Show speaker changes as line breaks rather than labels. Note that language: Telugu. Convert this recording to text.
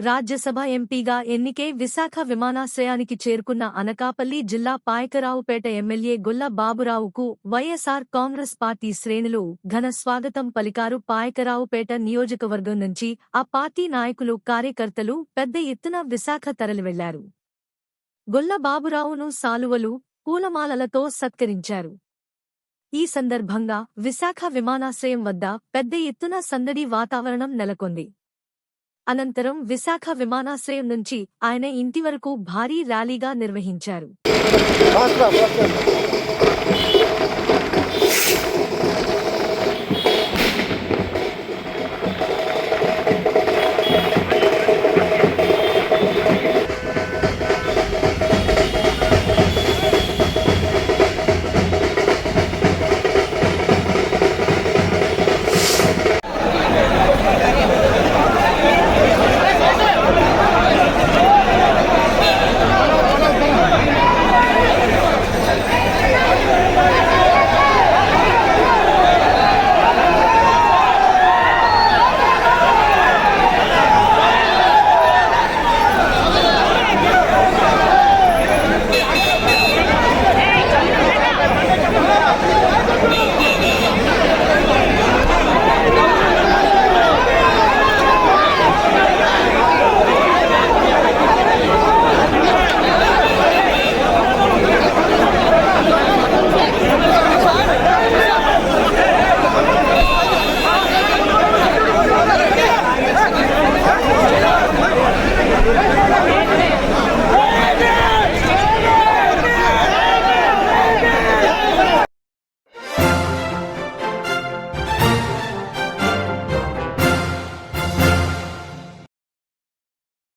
రాజ్యసభ ఎంపీగా ఎన్నికై విశాఖ విమానాశ్రయానికి చేరుకున్న అనకాపల్లి జిల్లా పాయకరావుపేట ఎమ్మెల్యే గొల్ల బాబురావుకు వైఎస్ఆర్ కాంగ్రెస్ పార్టీ శ్రేణులు ఘన స్వాగతం పలికారు పాయకరావుపేట నియోజకవర్గం నుంచి ఆ పార్టీ నాయకులు కార్యకర్తలు పెద్ద ఎత్తున విశాఖ తరలివెళ్ళారు. గొల్ల బాబురావును సాలువలు పూలమాలలతో సత్కరించారు. ఈ సందర్భంగా విశాఖ విమానాశ్రయం వద్ద పెద్ద ఎత్తున సందడి వాతావరణం నెలకొంది. అనంతరం విశాఖ విమానాశ్రయం నుంచి ఆయన ఇంటి వరకు భారీ ర్యాలీగా నిర్వహించారు.